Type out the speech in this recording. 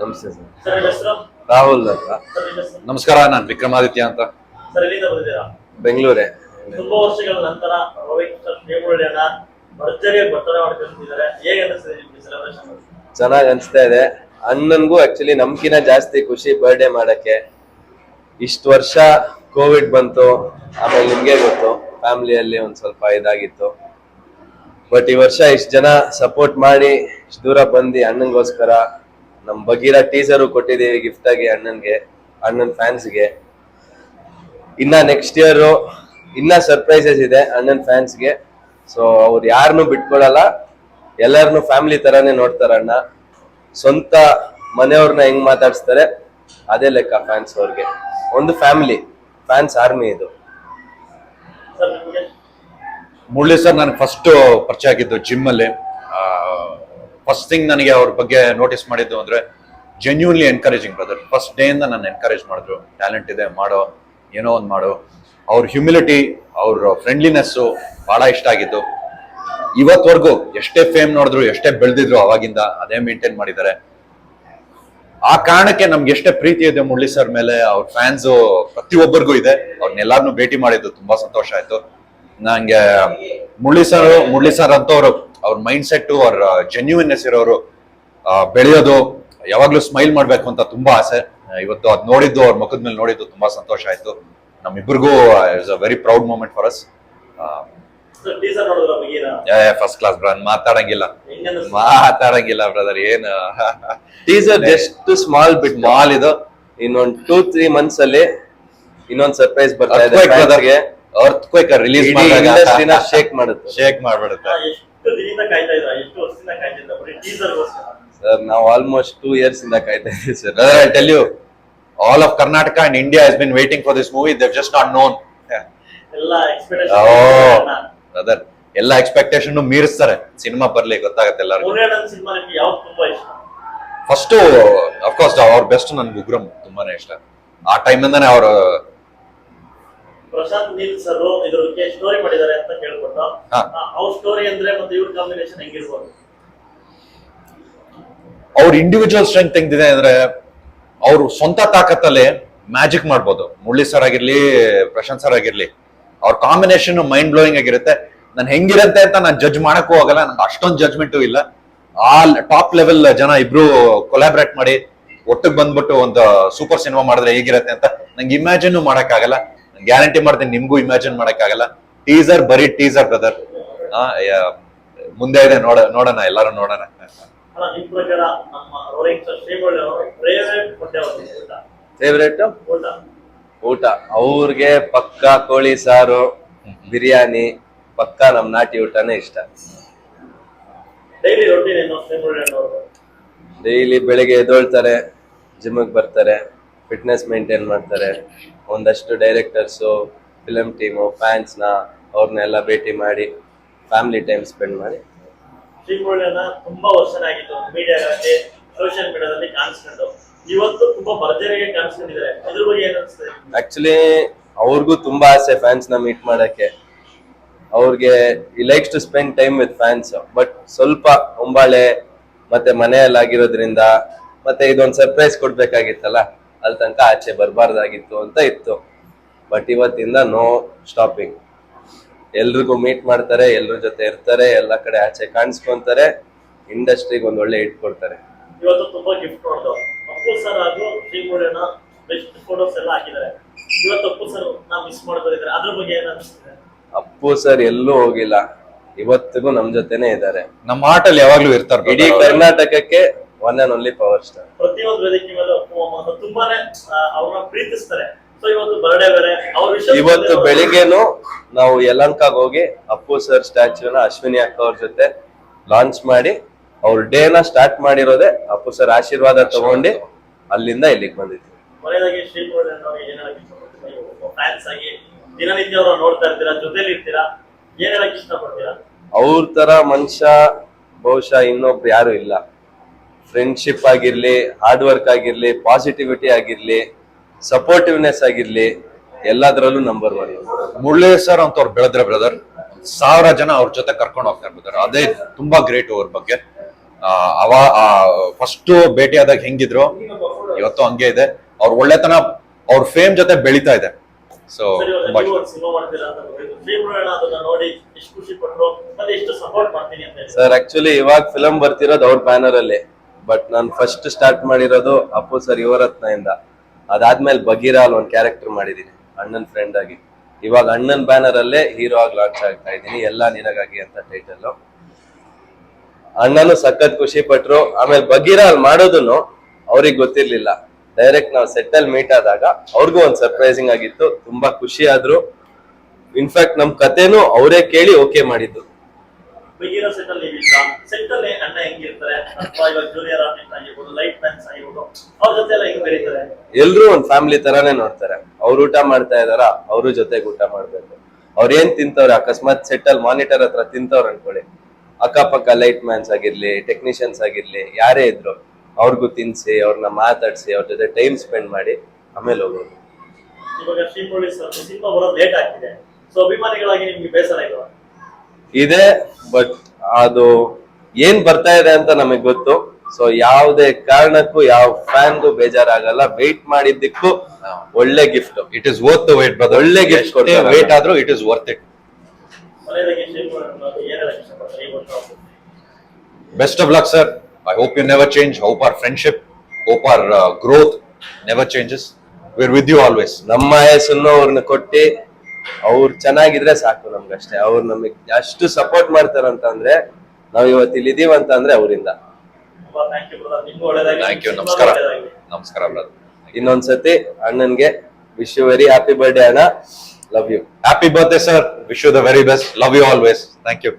ನಮಸ್ತೆ ಸರ್. ರಾಹುಲ್ ಅಂತ. ನಮಸ್ಕಾರ ನಾನು ವಿಕ್ರಮಾದಿತ್ಯ ಅಂತ. ಬೆಂಗಳೂರೇ. ತುಂಬಾ ವರ್ಷಗಳ ನಂತರ ಚೆನ್ನಾಗ್ ಅನ್ಸ್ತಾ ಇದೆ. ಅಣ್ಣನ್ಗೂ ಆಕ್ಚುಲಿ ನಮ್ಕಿನ ಜಾಸ್ತಿ ಖುಷಿ ಬರ್ಡೇ ಮಾಡಕ್ಕೆ. ಇಷ್ಟು ವರ್ಷ ಕೋವಿಡ್ ಬಂತು ಆಮೇಲೆ ನಿಮ್ಗೆ ಗೊತ್ತು ಫ್ಯಾಮಿಲಿಯಲ್ಲಿ ಒಂದ್ ಸ್ವಲ್ಪ ಇದಾಗಿತ್ತು. ಬಟ್ ಈ ವರ್ಷ ಇಷ್ಟು ಜನ ಸಪೋರ್ಟ್ ಮಾಡಿ ಇಷ್ಟು ದೂರ ಬಂದು ಅಣ್ಣನಿಗೋಸ್ಕರ ನಮ್ ಬಗೀರ ಟೀಸರು ಕೊಟ್ಟಿದ್ದೀವಿ ಗಿಫ್ಟ್ ಆಗಿ ಅಣ್ಣನ್ಗೆ, ಅಣ್ಣನ್ ಫ್ಯಾನ್ಸ್ಗೆ ಇನ್ನ ನೆಕ್ಸ್ಟ್ ಇಯರ್ ಇನ್ನ ಸರ್ಪ್ರೈಸಸ್ ಇದೆ ಅಣ್ಣನ್ ಫ್ಯಾನ್ಸ್ಗೆ ಸೊ ಅವ್ರು ಯಾರನ್ನು ಬಿಟ್ಕೊಳಲ್ಲ. ಎಲ್ಲರನ್ನು ಫ್ಯಾಮಿಲಿ ತರಾನೇ ನೋಡ್ತಾರ ಅಣ್ಣ. ಸ್ವಂತ ಮನೆಯವ್ರನ್ನ ಹೆಂಗ್ ಮಾತಾಡ್ಸ್ತಾರೆ, ಅದೇ ಲೆಕ್ಕ ಫ್ಯಾನ್ಸ್ ಅವ್ರಿಗೆ. ಒಂದು ಫ್ಯಾಮಿಲಿ ಫ್ಯಾನ್ಸ್ ಆರ್ಮಿ ಇದು. ಮುರಳಿ ಸರ್ ನನಗೆ ಫಸ್ಟ್ ಪರಿಚಯ ಆಗಿದ್ದು ಜಿಮ್ ಅಲ್ಲಿ. ಫಸ್ಟ್ ಥಿಂಗ್ ನನಗೆ ಅವ್ರ ಬಗ್ಗೆ ನೋಟಿಸ್ ಮಾಡಿದ್ದು ಅಂದ್ರೆ genuinely encouraging brother first day ಇಂದ ನನ್ನ ಎನ್ಕರೇಜ್ ಮಾಡಿದ್ರು. ಟ್ಯಾಲೆಂಟ್ ಇದೆ, ಮಾಡೋ, ಏನೋ ಒಂದು ಮಾಡು. ಅವ್ರ ಹ್ಯುಮಿಲಿಟಿ ಅವ್ರ ಫ್ರೆಂಡ್ಲಿನೆಸ್ಸು ಬಹಳ ಇಷ್ಟ ಆಗಿದ್ದು. ಇವತ್ವರೆಗೂ ಎಷ್ಟೇ ಫೇಮ್ ನೋಡಿದ್ರು, ಎಷ್ಟೇ ಬೆಳೆದಿದ್ರು ಅವಾಗಿಂದ ಅದೇ ಮೇಂಟೈನ್ ಮಾಡಿದ್ದಾರೆ. ಆ ಕಾರಣಕ್ಕೆ ನಮ್ಗೆ ಎಷ್ಟೇ ಪ್ರೀತಿ ಇದೆ ಮುರಳಿ ಸರ್ ಮೇಲೆ, ಅವ್ರ ಫ್ಯಾನ್ಸ್ ಪ್ರತಿಯೊಬ್ಬರಿಗೂ ಇದೆ. ಅವ್ರನ್ನೆಲ್ಲಾರನ್ನೂ ಭೇಟಿ ಮಾಡಿದ್ದು, ತುಂಬಾ ಸಂತೋಷ ಆಯ್ತು. ನಂಗೆ ಮುರಳಿ ಸರ್ ಮುರಳಿ ಸರ್ ಅಂತವ್ರು ಅವ್ರ ಮೈಂಡ್ ಸೆಟ್ ಅವ್ರ ಜೆನ್ಯೂನ್ನೆಸ್ ಇರೋರು ಬೆಳೆಯೋದು ಯಾವಾಗ್ಲೂ ಸ್ಮೈಲ್ ಮಾಡ್ಬೇಕು ಅಂತ ತುಂಬಾ ಆಸೆ. ಇವತ್ತು ಅದ್ ನೋಡಿದ್ದು ಅವ್ರ ಮುಖದ ಮೇಲೆ ನೋಡಿದ್ದು ತುಂಬಾ ಸಂತೋಷ ಆಯ್ತು. ನಮ್ಮಿಬ್ಬರಿಗೂ it's a very proud moment for us first class brother ಮಾತಾಡಂಗಿಲ್ಲ. ಮಾತಾಡಂಗಿಲ್ಲ ಬ್ರದರ್ ಏನು? Teaser just small bit mall ಇದು. ಇನ್ನೊಂದ್ ಟೂ ತ್ರೀ ಮಂತ್ಸ್ ಅಲ್ಲಿ ಇನ್ನೊಂದ್ ಸರ್ಪ್ರೈಸ್ ಬರ್ತಾ ಇದೆ ರಿಲೀಸ್ ಶೇಕ್ ಮಾಡುತ್ತೆ. ಶೇಕ್ ಮಾಡ್ಬಿಡುತ್ತೆ. ದಿನದಿಂದ ಕಾಯ್ತಾ ಇದ್ರ ಎಷ್ಟು ವರ್ಷದಿಂದ ಕಾಯ್ತಾ ಇದ್ರ ಬರೀ ಟೀಸರ್ಗೋಸ್ಕರ ಸರ್ ನಾವು ಆಲ್ಮೋಸ್ಟ್ ಟೂ ಇಯರ್ಸ್ ಇಂದ ಕಾಯ್ತಾ ಇದ್ದೀವಿ sir I tell you, all of Karnataka and India has been waiting for this movie. They've just not known. ಎಲ್ಲ ಎಕ್ಸ್ಪೆಕ್ಟೇಷನ್ brother, ಎಲ್ಲ ಎಕ್ಸ್ಪೆಕ್ಟೇಷನ್ ಮೀರಿಸ್ತಾರೆ. ಸಿನಿಮಾ ಬರ್ಲಿ ಗೊತ್ತಾಗತ್ತೆ ಎಲ್ಲರಿಗೂ. ಮುನಿಯಣ್ಣನ್ ಸಿನಿಮಾ ನಿಮ್ಗೆ ಯಾವ್ದು ತುಂಬಾ ಇಷ್ಟ? ಫಸ್ಟ್ ಅಫ್ಕೋರ್ಸ್ ಅವ್ರ ಬೆಸ್ಟ್ ನನ್ಗೆ ಉಗ್ರಂ ತುಂಬಾನೇ ಇಷ್ಟ. ಆ ಟೈಮಿಂದಾನೆ ಅವರು ಪ್ರಶಾಂತ್ ನೀಲ್ ಸರ್ ಇದ್ರ ಸ್ಟೋರಿ ಮಾಡಿದ್ದಾರೆ ಅಂತ ಕೇಳ್ಕೊಟ್ಟು ಹಾ. ಅವ್ರ ಸ್ಟೋರಿ ಅಂದ್ರೆ ಮತ್ತೆ ಇವ್ರ ಕಾಂಬಿನೇಷನ್ ಹೆಂಗಿರ್ಬೋದು? ಅವ್ರ ಇಂಡಿವಿಜುವಲ್ ಸ್ಟ್ರೆಂತ್ ಹೆಂಗಿದೆ ಅಂದ್ರೆ ಅವ್ರ ಸ್ವಂತ ತಾಕತ್ತಲ್ಲಿ ಮ್ಯಾಜಿಕ್ ಮಾಡ್ಬೋದು. ಮುರಳಿ ಸರ್ ಆಗಿರ್ಲಿ ಪ್ರಶಾಂತ್ ಸರ್ ಆಗಿರ್ಲಿ ಅವ್ರ ಕಾಂಬಿನೇಷನ್ ಮೈಂಡ್ ಬ್ಲೋಯಿಂಗ್ ಆಗಿರುತ್ತೆ. ನಾನು ಹೆಂಗಿರತ್ತೆ ಅಂತ ನಾನು ಜಡ್ಜ್ ಮಾಡಕ್ಕೂ ಹೋಗಲ್ಲ ನಂಗೆ ಅಷ್ಟೊಂದು ಜಡ್ಜ್ಮೆಂಟು ಇಲ್ಲ. ಆ ಟಾಪ್ ಲೆವೆಲ್ ಜನ ಇಬ್ರು ಕೊಲಾಬ್ರೇಟ್ ಮಾಡಿ ಒಟ್ಟಿಗೆ ಬಂದ್ಬಿಟ್ಟು ಒಂದು ಸೂಪರ್ ಸಿನಿಮಾ ಮಾಡಿದ್ರೆ ಹೇಗಿರತ್ತೆ ಅಂತ ನಂಗೆ ಇಮ್ಯಾಜಿನ್ ಮಾಡಕ್ಕಾಗಲ್ಲ. ಗ್ಯಾರಂಟಿ ಮಾಡ್ತೀನಿ ನಿಮ್ಗೂ ಇಮ್ಯಾಜಿನ್ ಮಾಡಕ್ಕಾಗಲ್ಲ. ಟೀಸರ್ ಬರೀ ಟೀಸರ್ ಬ್ರದರ್ ಮುಂದೆ ಇದೆ ನೋಡ ನೋಡೋಣ ಎಲ್ಲಾರು ನೋಡೋಣ. ಫೇವರೇಟ್ ಊಟ. ಅವ್ರಿಗೆ ಪಕ್ಕ ಕೋಳಿ ಸಾರು ಬಿರಿಯಾನಿ ಪಕ್ಕ ನಮ್ ನಾಟಿ ಊಟನೇ ಇಷ್ಟ. ಡೈಲಿ ಬೆಳಿಗ್ಗೆ ಎದ್ದೊಳ್ತಾರೆ ಜಿಮ್ಗೆ ಬರ್ತಾರೆ ಫಿಟ್ನೆಸ್ ಮೇಂಟೈನ್ ಮಾಡ್ತಾರೆ. ಒಂದಷ್ಟು ಡೈರೆಕ್ಟರ್ಸು ಫಿಲಮ್ ಟೀಮು ಫ್ಯಾನ್ಸ್ನ ಅವ್ರನ್ನೆಲ್ಲ ಭೇಟಿ ಮಾಡಿ ಫ್ಯಾಮಿಲಿ ಟೈಮ್ ಸ್ಪೆಂಡ್ ಮಾಡಿ. ಶ್ರೀಮಳ್ಳಿಯನ್ನ ತುಂಬಾ ವರ್ಷನೇ ಆಗಿತ್ತು ಮೀಡಿಯಾಗಳಲ್ಲಿ ಸೋಷಿಯಲ್ ಮೀಡಿಯಾದಲ್ಲಿ ಕಾಣಿಸ್ಕೊಂಡು. ಇವತ್ತು ತುಂಬಾ ಭರ್ಜರಿಯಾಗಿ ಕಾಣಿಸ್ಕೊಂಡಿದ್ದಾರೆ. ಇದ್ರ ಬಗ್ಗೆ ಏನ್ ಅನ್ಸ್ತದೆ ಆಕ್ಚುಲಿ ಅವ್ರಿಗೂ ತುಂಬಾ ಆಸೆ ಫ್ಯಾನ್ಸ್ನ ಮೀಟ್ ಮಾಡಕ್ಕೆ. ಅವ್ರಿಗೆ ಈ likes to spend time with fans but ಸ್ವಲ್ಪ ಹೊಂಬಾಳೆ ಮತ್ತೆ ಮನೆಯಲ್ಲಾಗಿರೋದ್ರಿಂದ ಮತ್ತೆ ಇದೊಂದು ಸರ್ಪ್ರೈಸ್ ಕೊಡ್ಬೇಕಾಗಿತ್ತಲ್ಲ ಅಲ್ಲಿ ತನಕ ಆಚೆ ಬರಬಾರ್ದಾಗಿತ್ತು ಅಂತ ಇತ್ತು. ಬಟ್ ಇವತ್ತಿಂದ ನೋ ಸ್ಟಾಪಿಂಗ್ ಎಲ್ರಿಗೂ ಮೀಟ್ ಮಾಡ್ತಾರೆ ಎಲ್ರ ಜೊತೆ ಇರ್ತಾರೆ ಎಲ್ಲ ಕಡೆ ಆಚೆ ಕಾಣಿಸ್ಕೊಂತಾರೆ ಇಂಡಸ್ಟ್ರಿಗೆ ಒಂದ್ ಒಳ್ಳೆ ಹಿಟ್ ಕೊಡ್ತಾರೆ ಇವತ್ತು ತುಂಬಾ ಗಿಫ್ಟ್ ಅಪ್ಪು ಸರ್ ಹಾಗೂ ಬೆಸ್ಟ್ ಫೋಟೋಸ್ ಎಲ್ಲ ಹಾಕಿದ್ದಾರೆ. ಇವತ್ತು ಅಪ್ಪು ಸರ್ ನಾ ಮಿಸ್ ಮಾಡ್ಕೊಂಡಿದ್ದಾರೆ ಅದ್ರ ಬಗ್ಗೆ ಅಪ್ಪು ಸರ್ ಎಲ್ಲೂ ಹೋಗಿಲ್ಲ. ಇವತ್ತಿಗೂ ನಮ್ ಜೊತೆನೆ ಇದ್ದಾರೆ. ನಮ್ಮ ಆಟಲ್ಲಿ ಯಾವಾಗ್ಲೂ ಇರ್ತಾರೆ ಇಡೀ ಕರ್ನಾಟಕಕ್ಕೆ one and only power star ಪ್ರತಿಯೊಂದು ವೇದಿಕೆ ಮೇಲೆ ಅಪ್ಪು ಅಮ್ಮ ತುಂಬಾನೇ ಅವ್ರನ್ನ ಪ್ರೀತಿಸ್ತಾರೆ. ಇವತ್ತು ಬೆಳಿಗ್ಗೆನು ನಾವು ಯಲಂಕಾಗ್ ಹೋಗಿ ಅಪ್ಪು ಸರ್ ಸ್ಟ್ಯಾಚ್ಯೂನ ಅಶ್ವಿನಿ ಅಕ್ಕ ಅವ್ರ ಜೊತೆ ಲಾಂಚ್ ಮಾಡಿ ಅವ್ರ ಡೇನ ಸ್ಟಾರ್ಟ್ ಮಾಡಿರೋದೇ ಅಪ್ಪು ಸರ್ ಆಶೀರ್ವಾದ ತಗೊಂಡು ಅಲ್ಲಿಂದ ಇಲ್ಲಿಗೆ ಬಂದಿದ್ವಿ ದಿನನಿತ್ಯ ನೋಡ್ತಾ ಇರ್ತೀರಾ? ಜೊತೆಲಿ ಇರ್ತೀರಾ? ಏನ್ ಹೇಳಕ್ ಇಷ್ಟಪಡ್ತೀರಾ? ಅವ್ರ ತರ ಮನುಷ್ಯ ಬಹುಶಃ ಇನ್ನೊಬ್ರು ಯಾರು ಇಲ್ಲ. ಫ್ರೆಂಡ್ಶಿಪ್ ಆಗಿರ್ಲಿ ಹಾರ್ಡ್ ವರ್ಕ್ ಆಗಿರ್ಲಿ ಪಾಸಿಟಿವಿಟಿ ಆಗಿರ್ಲಿ ಸಪೋರ್ಟಿವ್ನೆಸ್ ಆಗಿರ್ಲಿ ಎಲ್ಲದರಲ್ಲೂ ನಂಬರ್ ಒನ್ ಮುರಳಿ ಸರ್ ಅಂತ ಅವ್ರು ಬೆಳೆದ್ರೆ ಬ್ರದರ್ ಸಾವಿರ ಜನ ಅವ್ರ ಜೊತೆ ಕರ್ಕೊಂಡು ಹೋಗ್ತಾರೆ ಬ್ರದರ್ ಅದೇ ತುಂಬಾ ಗ್ರೇಟ್ ಅವ್ರ ಬಗ್ಗೆ. ಅವ ಫಸ್ಟ್ ಭೇಟಿಯಾದಾಗ ಹೆಂಗಿದ್ರು ಇವತ್ತು ಹಂಗೆ ಇದೆ. ಅವ್ರ ಒಳ್ಳೆತನ ಅವ್ರ ಫೇಮ್ ಜೊತೆ ಬೆಳೀತಾ ಇದೆ. ಸೊ ಸರಿ ಆಕ್ಚುಲಿ ಇವಾಗ ಫಿಲಂ ಬರ್ತಿರೋದು ಅವ್ರ ಬ್ಯಾನರ್ ಅಲ್ಲಿ. ಬಟ್ ನಾನು ಫಸ್ಟ್ ಸ್ಟಾರ್ಟ್ ಮಾಡಿರೋದು ಅಪ್ಪು ಸರ್ ಯುವರತ್ನ ಇಂದ. ಅದಾದ್ಮೇಲೆ ಬಗೀರಾ ಅಲ್ಲಿ ಒಂದು ಕ್ಯಾರೆಕ್ಟರ್ ಮಾಡಿದೀನಿ, ಅಣ್ಣನ್ ಫ್ರೆಂಡ್ ಆಗಿ. ಇವಾಗ ಅಣ್ಣನ್ ಬ್ಯಾನರ್ ಅಲ್ಲೇ ಹೀರೋ ಆಗಿ ಲಾಂಚ್ ಆಗ್ತಾ ಇದ್ದೀನಿ, ಎಲ್ಲ ನಿನಗಾಗಿ ಅಂತ ಟೈಟಲ್ ಅಣ್ಣನು ಸಖತ್ ಖುಷಿ ಪಟ್ರು ಆಮೇಲೆ ಬಗೀರಾ ಅಲ್ಲಿ ಮಾಡೋದನ್ನು ಅವ್ರಿಗೆ ಗೊತ್ತಿರ್ಲಿಲ್ಲ. ಡೈರೆಕ್ಟ್ ನಾವು ಸೆಟ್ಟಲ್ ಮೀಟ್ ಆದಾಗ ಅವ್ರಿಗೂ ಒಂದು ಸರ್ಪ್ರೈಸಿಂಗ್ ಆಗಿತ್ತು, ತುಂಬಾ ಖುಷಿ ಆದ್ರು. ಇನ್ಫ್ಯಾಕ್ಟ್ ನಮ್ ಕತೆನೂ ಅವರೇ ಕೇಳಿ ಓಕೆ ಮಾಡಿದ್ದು. ಬಿಗಿರ ಸೆಟ್ ಅಲ್ಲಿ ನೀವಿದ್ರ ಸೆಟ್ ಅಲ್ಲಿ ಅಣ್ಣ ಹೆಂಗಿರ್ತಾರೆ ಅಥವಾ ಇವಾಗ ಜೂನಿಯರ್ ಆರ್ಟಿಸ್ಟ್ ಆಗಿರ್ಬೋದು ಲೈಟ್ ಮ್ಯಾನ್ಸ್ ಆಗಿರ್ಬೋದು ಅವ್ರ ಜೊತೆ ಎಲ್ಲ ಹೆಂಗ್ ಬೆರೀತಾರೆ? ಎಲ್ರು ಒಂದ್ ಫ್ಯಾಮಿಲಿ ತರಾನೇ ನೋಡ್ತಾರೆ. ಅವ್ರು ಊಟ ಮಾಡ್ತಾ ಇದಾರ ಅವ್ರ ಜೊತೆಗೆ ಊಟ ಮಾಡ್ಬೇಕು. ಅವ್ರ ಏನ್ ತಿಂತವ್ರೆ? ಅಕಸ್ಮಾತ್ ಸೆಟ್ ಅಲ್ಲಿ ಮಾನಿಟರ್ ಹತ್ರ ತಿಂತವ್ರ ಅನ್ಕೊಳ್ಳಿ. ಅಕ್ಕಪಕ್ಕ ಲೈಟ್ ಮ್ಯಾನ್ಸ್ ಆಗಿರ್ಲಿ ಟೆಕ್ನಿಷಿಯನ್ಸ್ ಆಗಿರ್ಲಿ ಯಾರೇ ಇದ್ರು ಅವ್ರಿಗೂ ತಿನ್ಸಿ ಅವ್ರನ್ನ ಮಾತಾಡ್ಸಿ ಅವ್ರ ಜೊತೆ ಟೈಮ್ ಸ್ಪೆಂಡ್ ಮಾಡಿ ಆಮೇಲೆ ಹೋಗೋದು. ಇವಾಗ ಶ್ರೀ ಪೊಲೀಸ್ ಸಿನಿಮಾ ಬರೋದು ಲೇಟ್ ಆಗ್ತಿದೆ. ಸೊ ಅಭಿಮಾನಿಗಳಾಗಿ ನಿಮ್ಗೆ ಬೇಸರ ಇಲ್ವಾ? ಇದೆ ಬಟ್ ಅದು ಏನ್ ಬರ್ತಾ ಇದೆ ಅಂತ ನಮಗ್ ಗೊತ್ತು. ಸೊ ಯಾವುದೇ ಕಾರಣಕ್ಕೂ ಯಾವ ಫ್ಯಾನ್ಗೂ ಬೇಜಾರಾಗಲ್ಲ. ವೆಯ್ಟ್ ಮಾಡಿದ್ದಕ್ಕೂ ಒಳ್ಳೆ gift it is worth wait brother ಒಳ್ಳೆ ಗಿಫ್ಟ್. ವೇಟ್ ಆದ್ರೂ it is worth it best of luck sir I hope you never change hope our friendship hope our growth never changes we're with you always ನಮ್ಮ ಹೆಸರು ಅವ್ರನ್ನ ಕೊಟ್ಟಿ ಅವ್ರು ಚೆನ್ನಾಗಿದ್ರೆ ಸಾಕು ನಮ್ಗಷ್ಟೇ. ಅವ್ರು ನಮಗೆ ಅಷ್ಟು ಸಪೋರ್ಟ್ ಮಾಡ್ತಾರಂತಂದ್ರೆ ನಾವ್ ಇವತ್ತು ಇಲ್ಲಿ ಇದೀವ ಅಂತ ಅಂದ್ರೆ ಅವರಿಂದ ಥ್ಯಾಂಕ್ ಯು ಬ್ರದರ್ ನಿಮ್ಗೂ ಒಳ್ಳೇದಾಗಿ ಥ್ಯಾಂಕ್ ಯು ನಮಸ್ಕಾರ. ನಮಸ್ಕಾರ ಬ್ರದರ್ ಇನ್ನೊಂದ್ಸತಿ ಅಣ್ಣನ್ಗೆ wish you very happy birthday ಅಣ್ಣ. Love you happy birthday sir wish you the very best love you always thank you